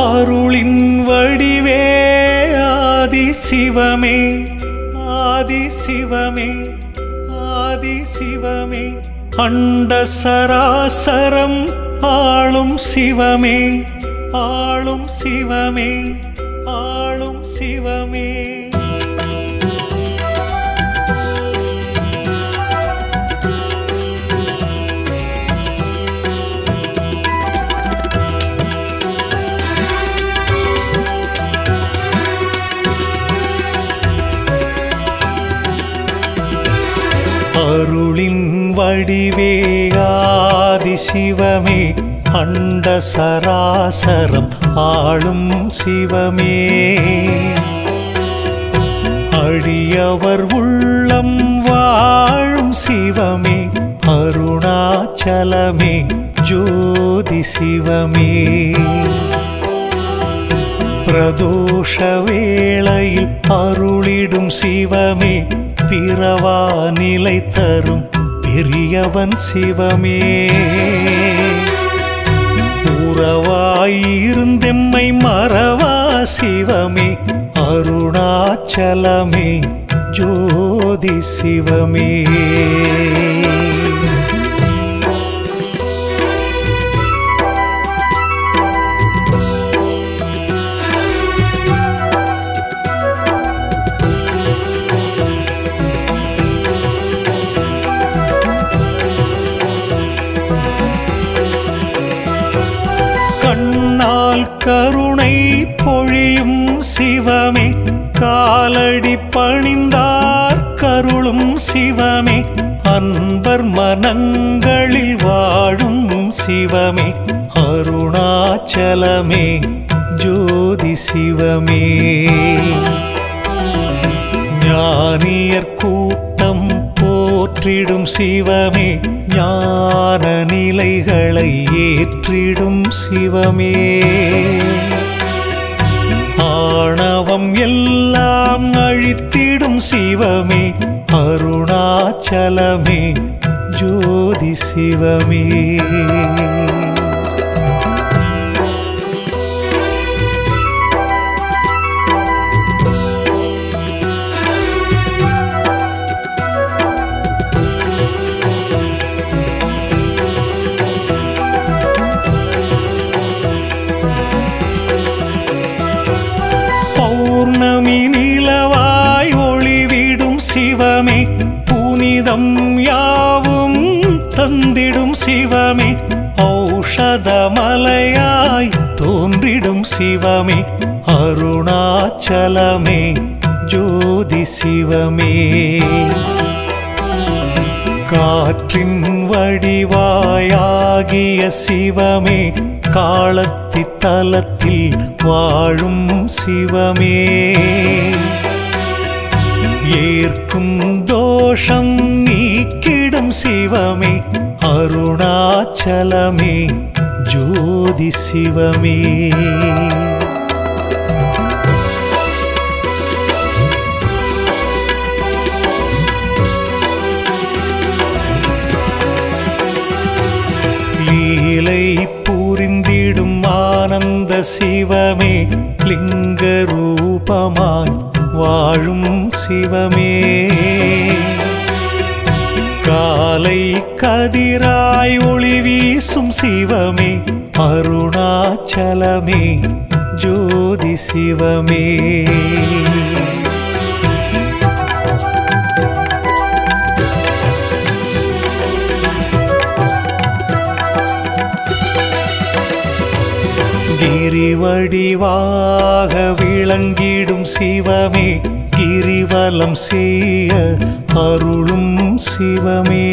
அருளின் வடிவே ஆதி சிவமே ஆதி சிவமே ஆதி சிவமே. அண்ட சராசரம் ஆளும் சிவமே ஆளும் சிவமே ஆளும் சிவமே. வடிவே ஆதிசிவமே அண்ட சராசரம் ஆளும் சிவமே. அடியவர் உள்ளம் வாழும் சிவமே அருணாச்சலமே ஜோதி சிவமே. பிரதோஷ வேளையில் அருளிடும் சிவமே பிறவா நிலை தரும் பெரியவன் சிவமே. உறவாயிருந்தெம்மை மறவா சிவமே. அருணாச்சலமே ஜோதி சிவமே. சிவமே. அன்பர் மனங்களில் வாழும் சிவமே. அருணாச்சலமே ஜோதி சிவமே. ஞானியர் கூட்டம் போற்றிடும் சிவமே. ஞான நிலைகளை ஏற்றிடும் சிவமே. ஆணவம் எல்லாம் அழித்திடும் சிவமே. அருணாச்சலமே ஜோதி சிவமே. சிவமே காலத்தி தலத்தில் வாழும் சிவமே. ஏற்கும் தோஷம் நீக்கிடும் சிவமே அருணாச்சலமே ஜோதி சிவமே. சிவமே லிங்க ரூபமாய் வாழும் சிவமே. காலை கதிராய் ஒளி வீசும் சிவமே அருணாச்சலமே ஜோதி சிவமே. கிரிவடிவாக விளங்கிடும் சிவமே கிரிவலம் செய்ய அருளும் சிவமே.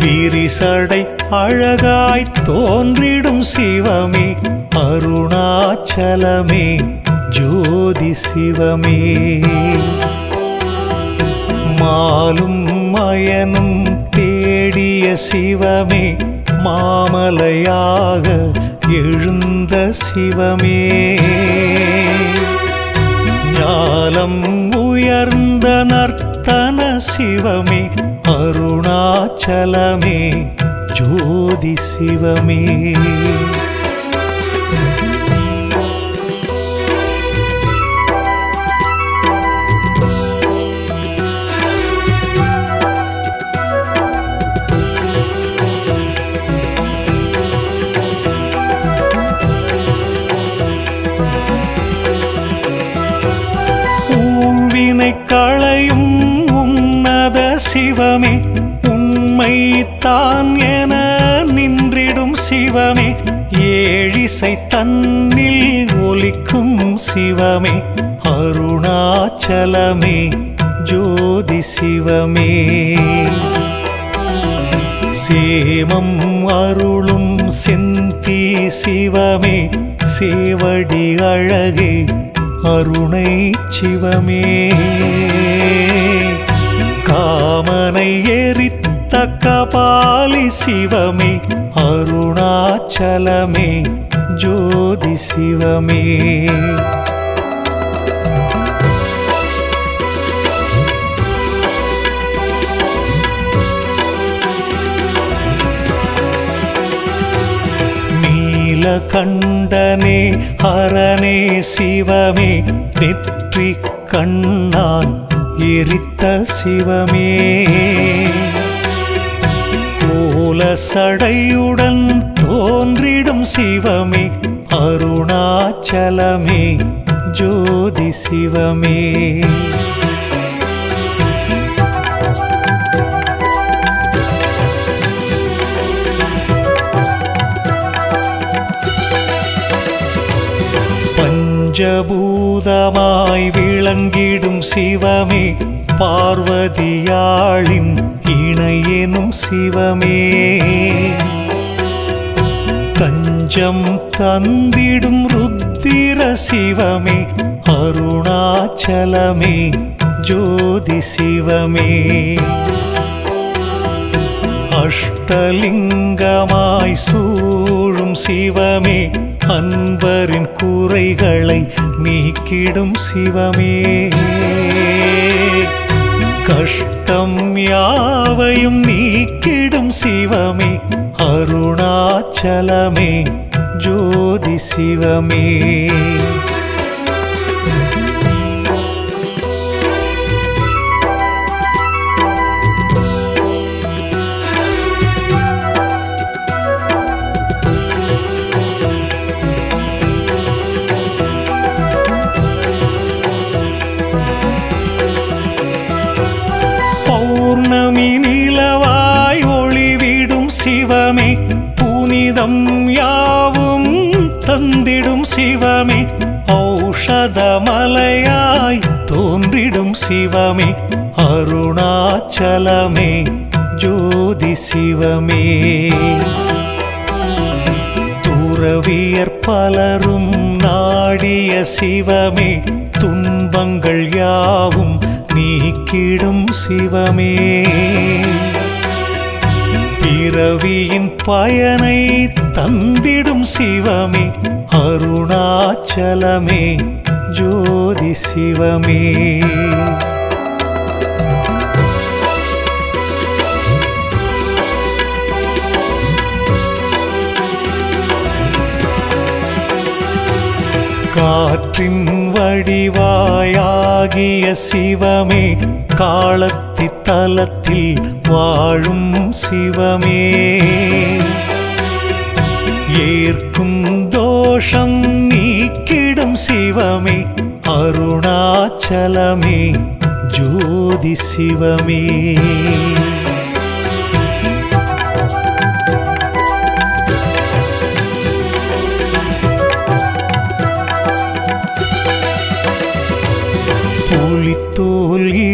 விரிசடை அழகாய் தோன்றிடும் சிவமே அருணாச்சலமே ஜோதி சிவமே. மாலும் மயனும் தேடிய சிவமே மாமலையாக எழுந்த சிவமே. ஞானம் உயர்ந்த நர்த்தன சிவமே அருணாச்சலமே ஜோதி சிவமே. சேமம் அருளும் செந்தி சிவமே சேவடி அழகே அருணை சிவமே. காமனை எரித்த கபாலி சிவமே அருணாச்சலமே ஜோதி சிவமே. கண்டனே ஹரனே சிவமே நெற்றி கண்ணான் எரித்த சிவமே. கோல சடையுடன் தோன்றிடும் சிவமே அருணாச்சலமே ஜோதி சிவமே. பஞ்சபூதமாய் விளங்கிடும் சிவமே பார்வதியாளின் இணையெனும் சிவமே. தஞ்சம் தந்திடும் ருத்திர சிவமே அருணாச்சலமே ஜோதி சிவமே. அஷ்டலிங்கமாய் சூழும் சிவமே அன்பரின் கூரைகளை நீக்கிடும் சிவமே. கஷ்டம் யாவையும் நீக்கிடும் சிவமே. அருணாச்சலமே ஜோதி சிவமே. அச்சலமே ஜோதி சிவமே துறவியர் பலரும் நாடிய சிவமே துன்பங்கள் யாவும் நீக்கிடும் சிவமே பிறவியின் பயனை தந்திடும் சிவமே அருணாச்சலமே ஜோதி சிவமே। காற்றின் வடிவாயாகிய சிவமே காலத்தி தலத்தில் வாழும் சிவமே. ஏற்கும் தோஷம் நீக்கிடும் சிவமே அருணாச்சலமே ஜோதி சிவமே.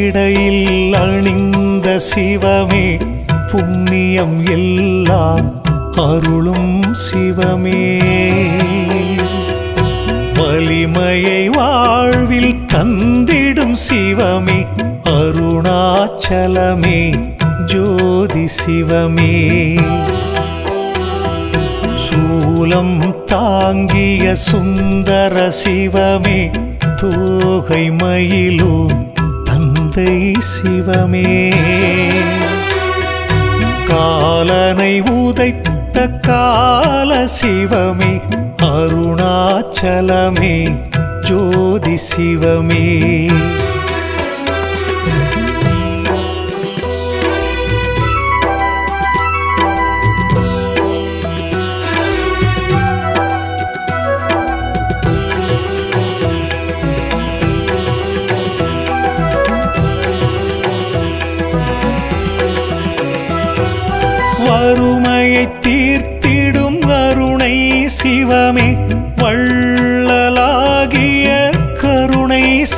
புலித்தோல் இடையில் அணிந்த சிவமே புண்ணியம் எல்லாம் அருளும் சிவமே. வலிமையை வாழ்வில் தந்திடும் சிவமே அருணாச்சலமே ஜோதி சிவமே. சூலம் தாங்கிய சுந்தர சிவமே தோகை மயிலும் தந்தை சிவமே. காலனை உதைத்த கால சிவமே. அருணாச்சலமே ஜோதி சிவமே. சிவமே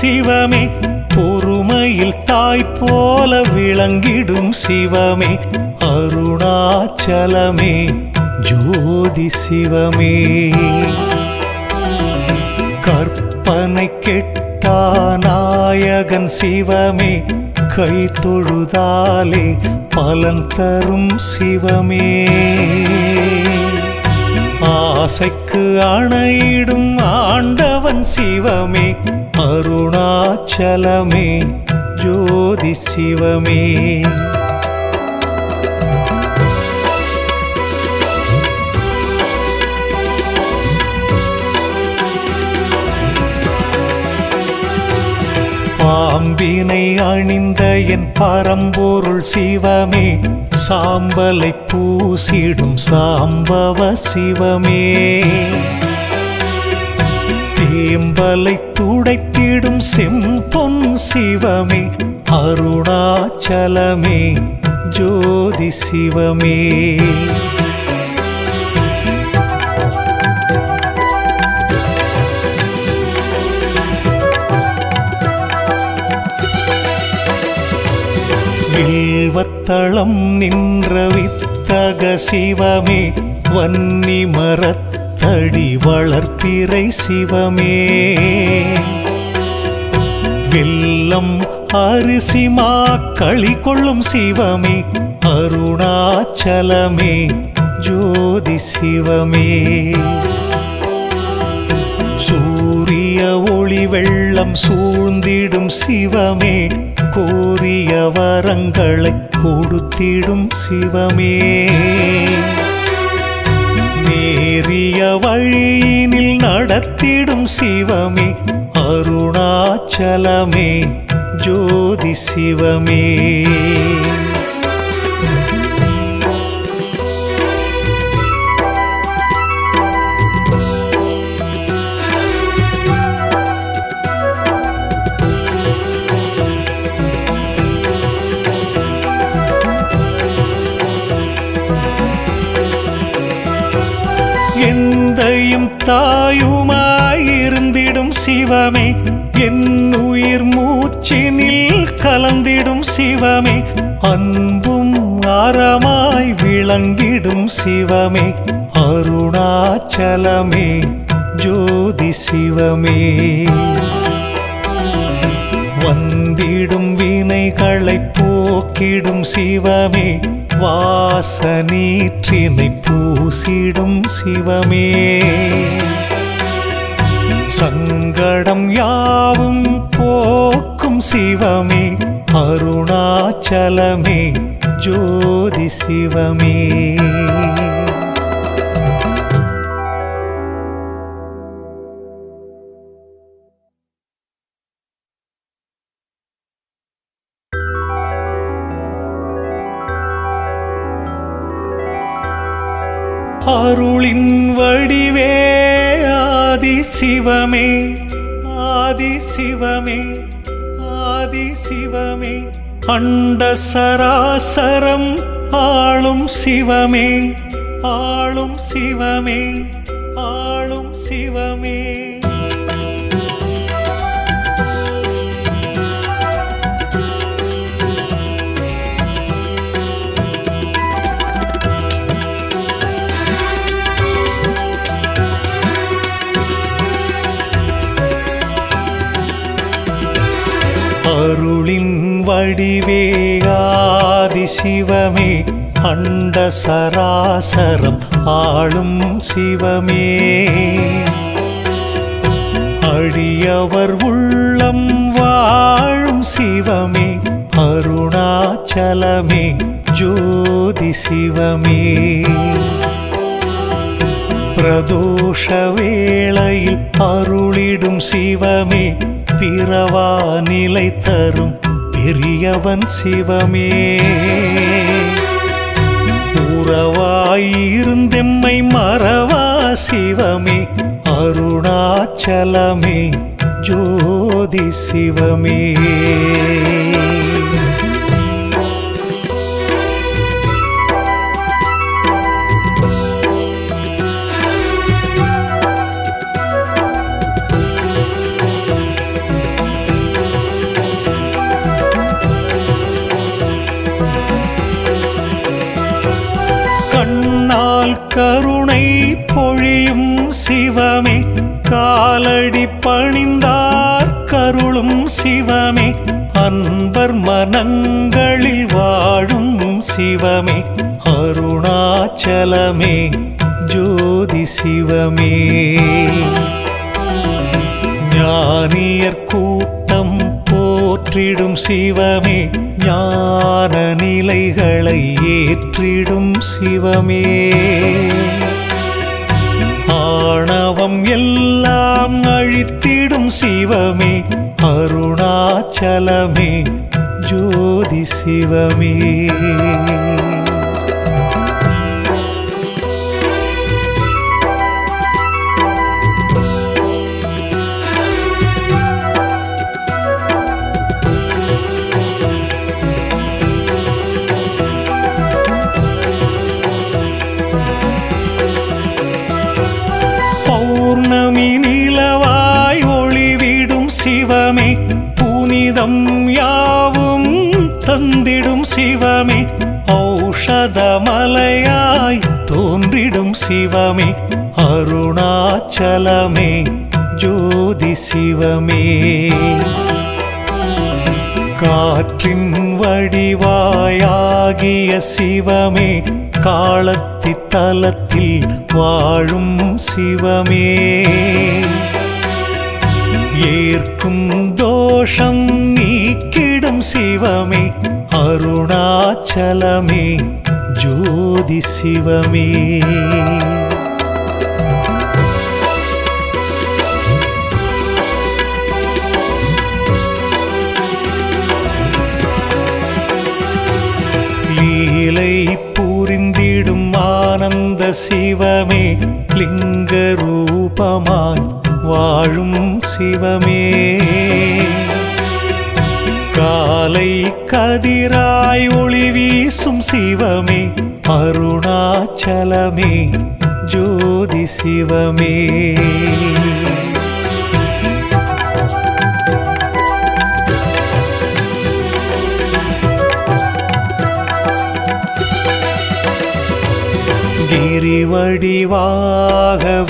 சிவமே. பொறுமையில் தாய் போல விளங்கிடும் சிவமே. அருணாச்சலமே ஜோதி சிவமே. கற்பனை கெட்டா நாயகன் சிவமே. கை தொழுதாலே பலன் தரும் சிவமே. ஆசைக்கு அணையிடும் ஆண்டவன் சிவமே. அருணாச்சலமே ஜோதி சிவமே பாம்பினை அணிந்த என் பரம்பொருள் சிவமே சாம்பலை பூசிடும் சாம்பவ சிவமே தேம்பலை உடைத்திடும் செம்பொன் சிவமே அருணாச்சலமே ஜோதி சிவமே. வில்வத்தளம் நின்ற வித்தக சிவமே வன்னி மரத் தடி வளர்த்திரை சிவமே. வெல்லம் அரிசிமா களி கொள்ளும் சிவமே. அருணாச்சலமே ஜோதி சிவமே. சூரிய ஒளி வெள்ளம் சூழ்ந்திடும் சிவமே. கோரிய வரங்களை கொடுத்திடும் சிவமே. நேரிய வழியினில் நடத்திடும் சிவமே. அருணாச்சலமே ஜோதி சிவமே. எந்தையும் தாயுமாயிருந்திடும் சிவமே. என் உயிர் மூச்சினில் கலந்திடும் சிவமே. அன்பும் அறமாய் விளங்கிடும் சிவமே. அருணாச்சலமே ஜோதி சிவமே. வந்திடும் வினைகளை போக்கிடும் சிவமே. வாசனீற்றினை பூசிடும் சிவமே. சங்கடம் யாவும் போக்கும் சிவமே. அருணாச்சலமே ஜோதி சிவமே. அருளின் வடிவே ஆதி சிவமே ஆதி சிவமே ஆதி சிவமே. அண்ட சராசரம் ஆளும் சிவமே ஆளும் சிவமே. வடிவே ஆதி சிவமே அண்ட சராசரம் ஆளும் சிவமே. அடியவர் உள்ளம் வாழும் சிவமே அருணாச்சலமே ஜோதி சிவமே. பிரதோஷ வேளையில் அருளிடும் சிவமே பிறவா நிலை தரும் பெரியவன் சிவமே. உறவாயிருந்தெம்மை மறவா சிவமே. அருணாச்சலமே ஜோதி சிவமே. சிவமே. அன்பர் மனங்களில் வாழும் சிவமே. அருணாச்சலமே ஜோதி சிவமே. ஞானியர் கூட்டம் போற்றிடும் சிவமே. ஞான நிலைகளை ஏற்றிடும் சிவமே. ஆணவம் எல்லாம் அழித்திடும் சிவமே. அருணாச்சலமே ஜோதி சிவமே. சிவமே காலத்தி தலத்தில் வாழும் சிவமே. ஏற்கும் தோஷம் நீக்கிடும் சிவமே அருணாச்சலமே ஜோதி சிவமே. சிவமே லிங்க ரூபமாய் வாழும் சிவமே. காலை கதிராய் ஒளி வீசும் சிவமே அருணாச்சலமே ஜோதி சிவமே. கிரிவடிவாக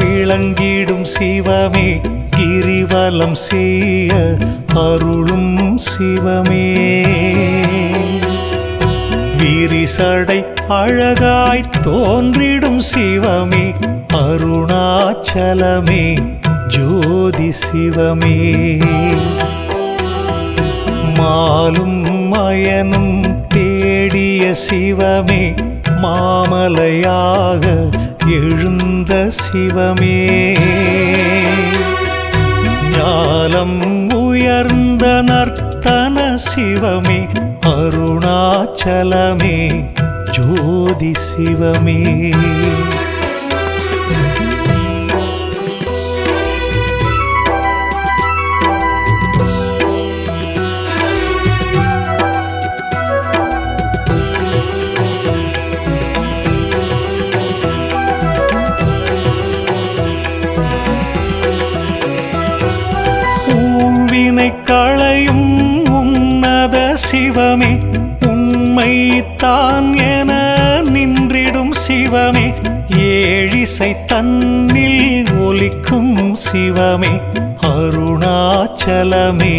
விளங்கிடும் சிவமே கிரிவலம் செய்ய அருளும் சிவமே. விரிசடை அழகாய் தோன்றிடும் சிவமே அருணாச்சலமே ஜோதி சிவமே. மாலும் மயனும் தேடிய சிவமே மாமலையாக எழுந்த சிவமே. ஞானம் உயர்ந்த நர்த்தன சிவமே அருணாச்சலமே ஜோதி சிவமே. கண்ணில் ஒலிக்கும் சிவமே அருணாச்சலமே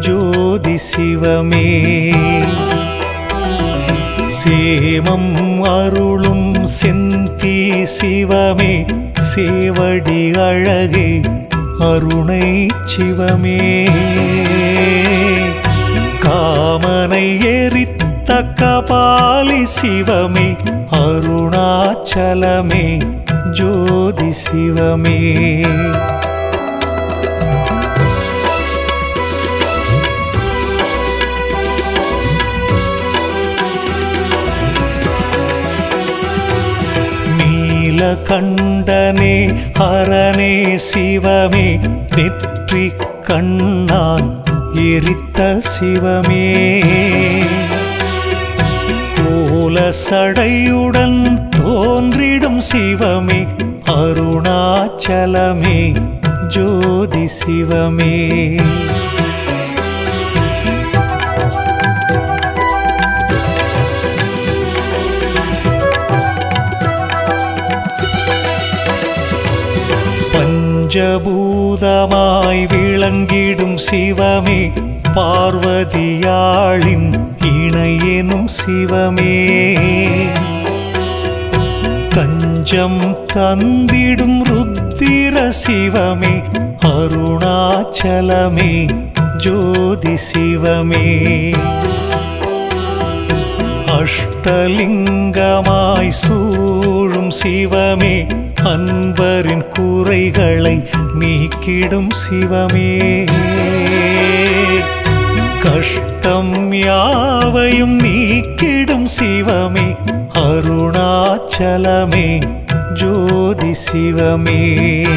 ஜோதி சிவமே. சேமம் அருளும் செந்தி சிவமே சேவடி அழகே அருணை சிவமே. காமனை எரித்த கபாலி சிவமே அருணாச்சலமே ஜோதி சிவமே நீலகண்டனே ஹரனே சிவமே நெற்றி கண்ணான் எரித்த சிவமே கோல சடையுடன் தோன்றிடும் சிவமே அருணாச்சலமே ஜோதி சிவமே. பஞ்சபூதமாய் விளங்கிடும் சிவமே பார்வதியாளின் இணையெனும் சிவமே. தஞ்சம் தந்திடும் ருத்திர சிவமே அருணாச்சலமே ஜோதி சிவமே. அஷ்டலிங்கமாய் சூழும் சிவமே அன்பரின் குறைகளை நீக்கிடும் சிவமே. கஷ்டம் யாவையும் நீக்கிடும் சிவமே. அருணாச்சலமே ஜோதி சிவமே.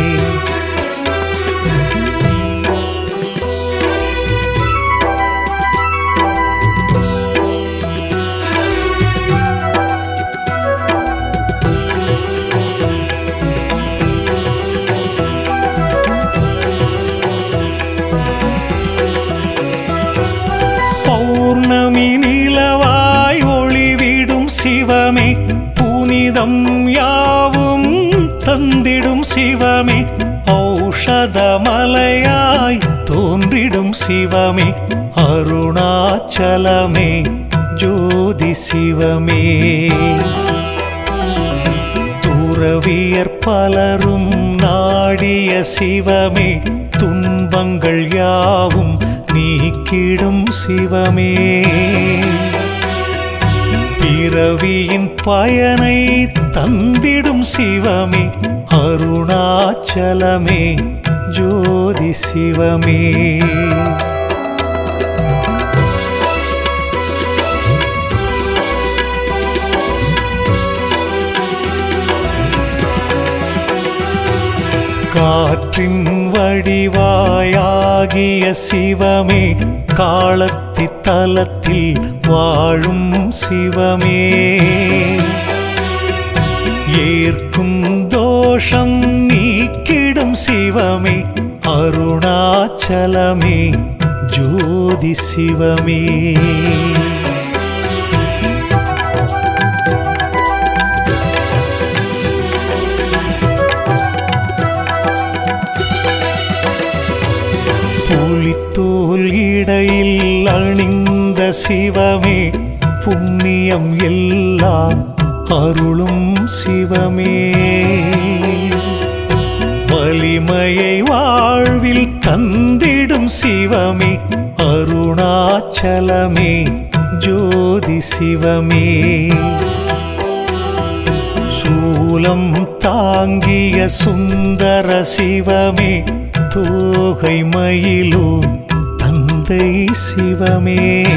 அருணாச்சலமே ஜோதி சிவமே துறவியர் பலரும் நாடிய சிவமே துன்பங்கள் யாவும் நீக்கிடும் சிவமே பிறவியின் பயனை தந்திடும் சிவமே அருணாச்சலமே ஜோதி சிவமே। காற்றின் வடிவாயாகிய சிவமே காலத்தி தலத்தில் வாழும் சிவமே. ஏற்கும் தோஷம் நீக்கிடும் சிவமே அருணாச்சலமே ஜோதி சிவமே. புலித்தோல் இடையில் அணிந்த சிவமே புண்ணியம் எல்லாம் அருளும் சிவமே. வலிமையை வாழ்வில் தந்திடும் சிவமே அருணாச்சலமே ஜோதி சிவமே. சூலம் தாங்கிய சுந்தர சிவமே தோகை மயிலும் தந்தை சிவமே.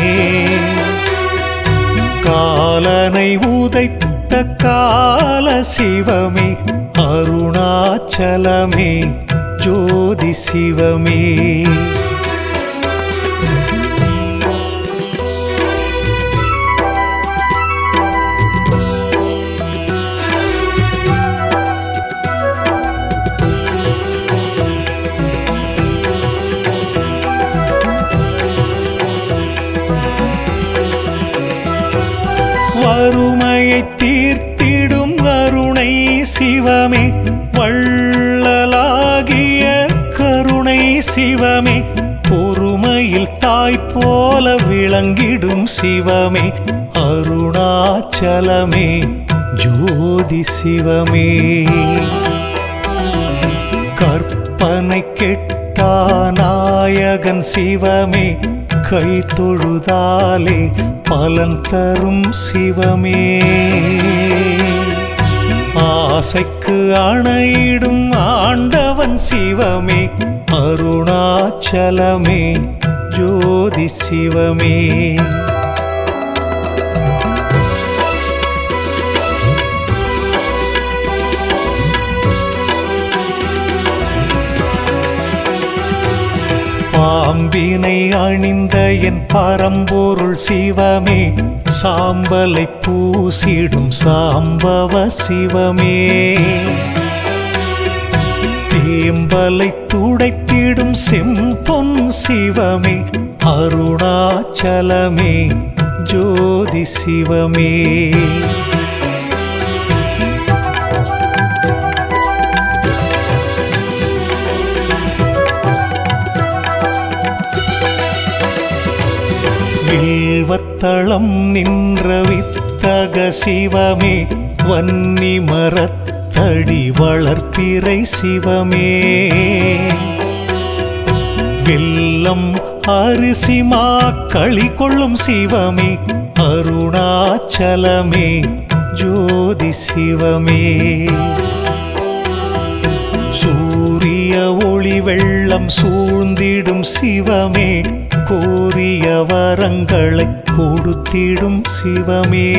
காலனை உதைத்த கால சிவமே. அருணாச்சலமே ஜோதி சிவமே. சிவமே பொறுமையில் தாய் போல விளங்கிடும் சிவமே அருணாச்சலமே ஜோதி சிவமே. கற்பனை கெட்டா நாயகன் சிவமே கை தொழுதாலே பலன் தரும் சிவமே. ஆசைக்கு அணையிடும் ஆண்டவன் சிவமே அருணாச்சலமே ஜோதி சிவமே. பாம்பினை அணிந்த என் பரம்பொருள் சிவமே சாம்பலை பூசிடும் சாம்பவ சிவமே. தேம்பலை உடைத்திடும் செம்பொன் சிவமே அருணாச்சலமே ஜோதி சிவமே. வில்வத்தளம் நின்ற வித்தக சிவமே வன்னி மரத் தடி வளர்த்திரை சிவமே. வில்லம் அரிசிமா களி கொள்ளும் சிவமே. அருணாச்சலமே ஜோதி சிவமே. சூரிய ஒளி வெள்ளம் சூழ்ந்திடும் சிவமே. கோரிய வரங்களை கொடுத்திடும் சிவமே.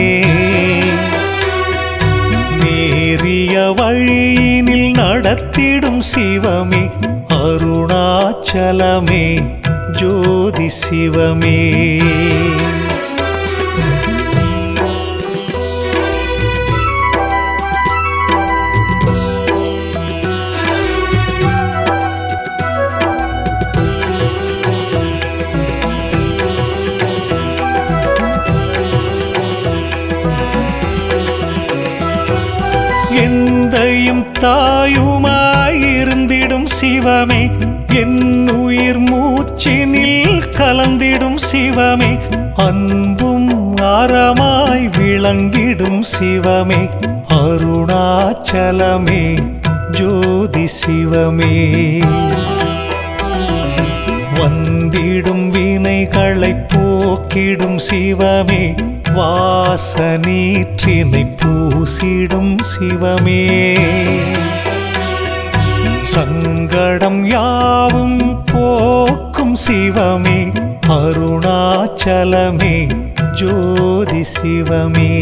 நேரிய வழியினில் நடத்திடும் சிவமே. அருணாச்சலமே ஜோதி சிவமே. எந்தையும் தாயுமாயிருந்திடும் சிவமே. என் உயிர் மூச்சினில் கலந்திடும் சிவமே. அன்பும் அறமாய் விளங்கிடும் சிவமே. அருணாச்சலமே ஜோதி சிவமே. வந்திடும் வினைகளை போக்கிடும் சிவமே. வாசனீற்றினை பூசிடும் சிவமே. சங்கடம் யாவும் போக்கும் சிவமே. அருணாச்சலமே ஜோதி சிவமே.